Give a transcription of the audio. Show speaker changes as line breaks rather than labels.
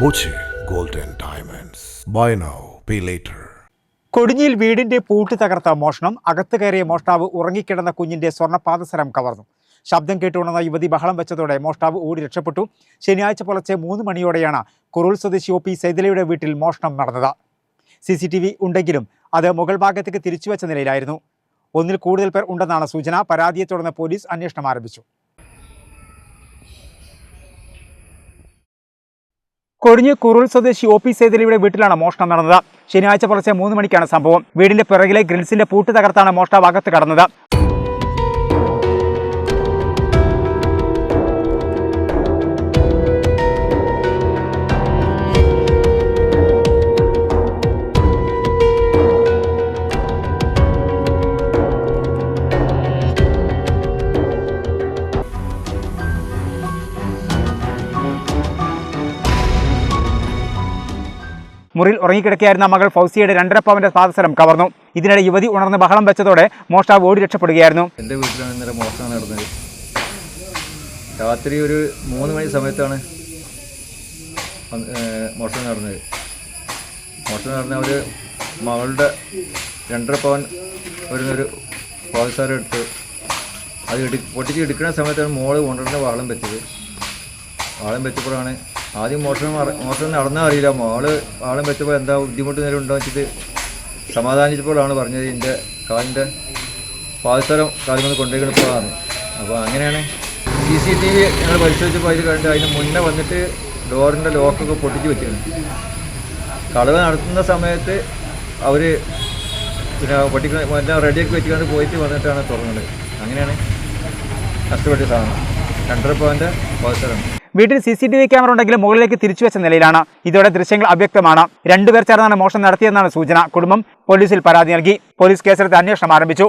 Boche golden diamonds buy now pay later
കൊടിഞ്ഞിയിൽ വീടിന്റെ പൂട്ടി തകർത്ത മോഷണം അകത്ത് കയറിയ മോഷ്ടാവ് ഉറങ്ങിക്കിടന്ന കുഞ്ഞിന്റെ സ്വർണപാദസരം കവർന്നു. ശബ്ദം കേട്ടുണർന്ന യുവതി ബഹളം വെച്ചതോടെ മോഷ്ടാവ് ഓടി രക്ഷപ്പെട്ടു. ശനിയാഴ്ച പുലർച്ചെ മൂന്ന് മണിയോടെയാണ് കുറുൾ സ്വദേശി ഒ പി സൈതലയുടെ വീട്ടിൽ മോഷണം നടന്നത്. സി സി ടി വി ഉണ്ടെങ്കിലും അത് മുകൾ ഭാഗത്തേക്ക് തിരിച്ചുവച്ച നിലയിലായിരുന്നു. ഒന്നിൽ കൂടുതൽ പേർ ഉണ്ടെന്നാണ് സൂചന. പരാതിയെ തുടർന്ന് പോലീസ് അന്വേഷണം ആരംഭിച്ചു. കൊടിഞ്ഞ് കുറുൾ സ്വദേശി ഒ പി സേതലിയുടെ വീട്ടിലാണ് മോഷണം നടന്നത്. ശനിയാഴ്ച പുലർച്ചെ മൂന്ന് മണിക്കാണ് സംഭവം. വീടിന്റെ പിറകിലെ ഗ്രിൽസിന്റെ പൂട്ട് തകർത്താണ് മോഷ്ടാവ് അകത്ത് കടന്നത്. മുറിയിൽ ഉറങ്ങിക്കിടക്കുകയായിരുന്ന മകൾ ഫൗസിയുടെ രണ്ടര പവന്റെ കവർന്നു. ഇതിനിടെ യുവതി ഉണർന്ന് ബഹളം വെച്ചതോടെ മോഷ്ടാവ് ഓടി രക്ഷപ്പെടുകയായിരുന്നു.
എന്റെ വീട്ടിലാണ് ഇന്നലെ മോഷണം നടന്നത്. രാത്രി ഒരു മൂന്ന് മണി സമയത്താണ് മോഷണം നടന്നത്. മോഷണം നടന്ന ഒരു മകളുടെ രണ്ടര പവൻ വരുന്നൊരു പാദസാരം എടുത്ത് അത് പൊട്ടിച്ച് എടുക്കുന്ന സമയത്താണ് മോൾ കൊണ്ടുവരുന്ന വാളം വെച്ചത്. വാളം വെച്ചപ്പോഴാണ് ആദ്യം മോഷണം മോഷണം നടന്നാൽ അറിയില്ല. മോൾ ആളും വെച്ചപ്പോൾ എന്താ ബുദ്ധിമുട്ട് നേരം ഉണ്ടോ വെച്ചിട്ട് സമാധാനിച്ചപ്പോഴാണ് പറഞ്ഞത് എന്റെ കാലിന്റെ പാദസരം കാലിൽ കൊണ്ടുപോയിപ്പോഴാണ് അപ്പോൾ അങ്ങനെയാണ് സി സി ടി വി ഞങ്ങൾ പരിശോധിച്ചപ്പോൾ അതിൽ കണ്ട് അതിന് മുന്നേ വന്നിട്ട് ഡോറിന്റെ ലോക്കൊക്കെ പൊട്ടിച്ച് വെച്ചിരുന്നു. കളവ് നടത്തുന്ന സമയത്ത് അവർ പിന്നെ പൊട്ടിക്കുന്ന എല്ലാം റെഡിയാക്കി വെച്ചുകൊണ്ട് പോയിട്ട് വന്നിട്ടാണ് തുറന്നത്. അങ്ങനെയാണ് നഷ്ടപ്പെട്ട സാധനം. രണ്ടര പവന്റെ പാദസരം
വീട്ടിൽ C C T V camera ഉണ്ടെങ്കിലും മുകളിലേക്ക് തിരിച്ചു വെച്ച നിലയിലാണ്. ഇതോടെ ദൃശ്യങ്ങൾ അവ്യക്തമാണ്. രണ്ടുപേർ ചേർന്നാണ് മോഷണം നടത്തിയെന്നാണ് സൂചന. കുടുംബം പോലീസിൽ പരാതി നൽകി. പോലീസ് കേസെടുത്ത് അന്വേഷണം ആരംഭിച്ചു.